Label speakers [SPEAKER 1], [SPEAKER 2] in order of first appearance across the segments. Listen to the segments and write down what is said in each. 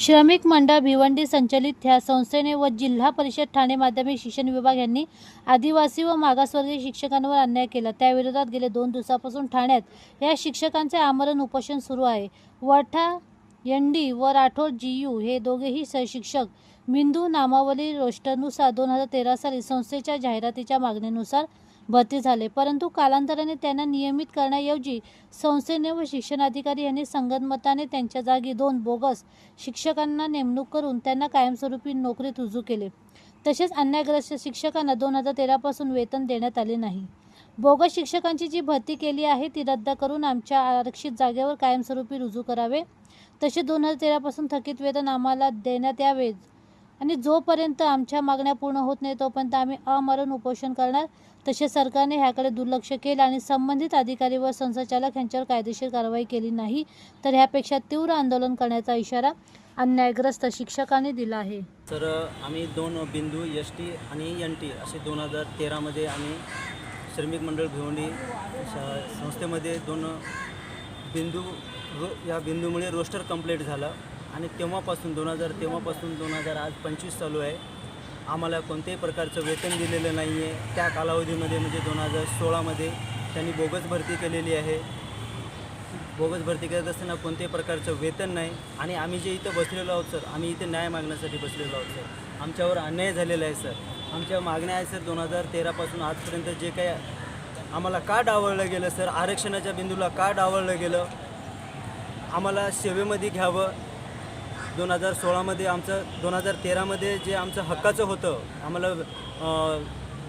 [SPEAKER 1] श्रमिक मंडळ भिवंडी संचलित ह्या संस्थेने व जिल्हा परिषद ठाणे माध्यमिक शिक्षण विभाग यांनी आदिवासी व मागासवर्गीय शिक्षकांवर अन्याय केला. त्याविरोधात गेले दोन दिवसापासून ठाण्यात या शिक्षकांचे आमरण उपोषण सुरू आहे. वठा यंडी व राठोड जीयू हे दोघेही सहशिक्षक मिंदू नामावली रोष्टनुसार दोन हजार तेरा साली संस्थेच्या जाहिरातीच्या मागणीनुसार भरती झाले. परंतु कालांतराने त्यांना नियमित करण्याऐवजी संस्थेने व शिक्षणाधिकारी यांनी संगनमताने त्यांच्या जागी दोन बोगस शिक्षकांना नेमणूक करून त्यांना कायमस्वरूपी नोकरीत रुजू केले. तसेच अन्यायग्रस्त शिक्षकांना दोन हजार तेरापासून वेतन देण्यात आले नाही. बोगस शिक्षकांची जी भरती केली आहे ती रद्द करून आमच्या आरक्षित जागेवर कायमस्वरूपी रुजू करावे. तसे दोन हजार तेरापासून थकीत वेतन आम्हाला देण्यात यावे आणि जोपर्यंत आमच्या मागण्या पूर्ण होत नाही तोपर्यंत आम्ही अमरण उपोषण करणार. तसेच सरकारने ह्याकडे दुर्लक्ष केलं आणि संबंधित अधिकारी व संचालक यांच्यावर कायदेशीर कारवाई केली नाही तर ह्यापेक्षा तीव्र आंदोलन करण्याचा इशारा अन्यायग्रस्त शिक्षकांनी दिला आहे.
[SPEAKER 2] तर आम्ही दोन बिंदू एस टी आणि एन टी असे दोन हजार तेरामध्ये आम्ही श्रमिक मंडळ भिवंडी संस्थेमध्ये दोन बिंदू रो या बिंदूमुळे रोस्टर कंप्लीट झालं. आणि तेव्हापासून दोन हजार तेव्हापासून दोन हजार आज पंचवीस चालू आहे. आम्हाला कोणत्याही प्रकारचं वेतन दिलेलं नाही आहे त्या कालावधीमध्ये म्हणजे दोन हजार सोळामध्ये त्यांनी बोगस भरती केलेली आहे. बोगस भरती करत असताना कोणत्याही प्रकारचं वेतन नाही. आणि आम्ही जे इथं बसलेलो आहोत सर आम्ही इथे न्याय मागण्यासाठी बसलेलो आहोत सर. आमच्यावर अन्याय झालेला आहे सर. आमच्या मागण्या आहेत सर दोन हजार तेरापासून आजपर्यंत जे काही आम्हाला का डावळलं गेलं सर? आरक्षणाच्या बिंदूला का डावळलं गेलं? आम्हाला सेवेमध्ये घ्यावं. दोन हजार सोळामध्ये आमचं दोन हजार तेरामध्ये जे आमचं हक्काचं होतं आम्हाला अं,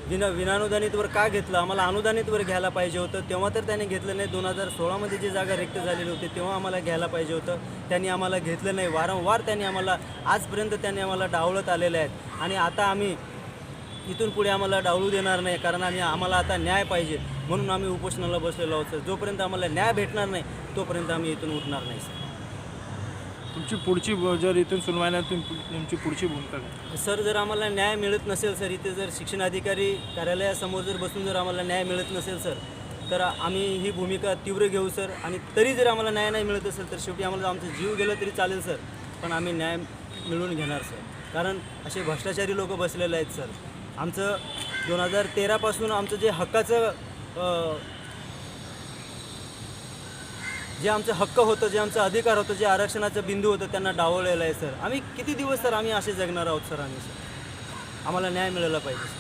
[SPEAKER 2] विना विनानुदानितवर का घेतलं आम्हाला अनुदानितवर घ्यायला पाहिजे होतं. तेव्हा तर त्याने घेतलं नाही. दोन हजार सोळामध्ये जी जागा रिक्त झालेली होती तेव्हा आम्हाला घ्यायला पाहिजे होतं. त्यांनी आम्हाला घेतलं नाही. वारंवार त्यांनी आम्हाला आजपर्यंत त्यांनी आम्हाला डावळत आलेले आहेत. आणि आता आम्ही इथून पुढे आम्हाला डावलू देणार नाही कारण आम्ही आम्हाला आता न्याय पाहिजे. म्हणून आम्ही उपोषणाला बसलेलो आहोत सर. जोपर्यंत आम्हाला न्याय भेटणार नाही तोपर्यंत आम्ही इथून उठणार नाही सर.
[SPEAKER 3] तुमची पुढची ब- जर इथून सुनवाई नाही तुम तुमची पुढची भूमिका काय?
[SPEAKER 2] सर जर आम्हाला न्याय मिळत नसेल सर इथे जर शिक्षण अधिकारी कार्यालयासमोर जर बसून जर आम्हाला न्याय मिळत नसेल सर तर आम्ही ही भूमिका तीव्र घेऊ सर. आणि तरी जर आम्हाला न्याय नाही मिळत असेल तर शेवटी आम्हाला आमचा जीव गेला तरी चालेल सर. पण आम्ही न्याय मिळवून घेणार सर. कारण असे भ्रष्टाचारी लोक बसलेले आहेत सर. आमचं दोन हजार तेरापासून आमचं जे हक्काचं जे आमचं हक्क होतं जे आमचं अधिकार होतं जे आरक्षणाचं बिंदू होतं त्यांना डावळलेलं आहे सर. आम्ही किती दिवस सर आम्ही असे जगणार आहोत सर आम्ही सर? आम्हाला न्याय मिळाला पाहिजे सर.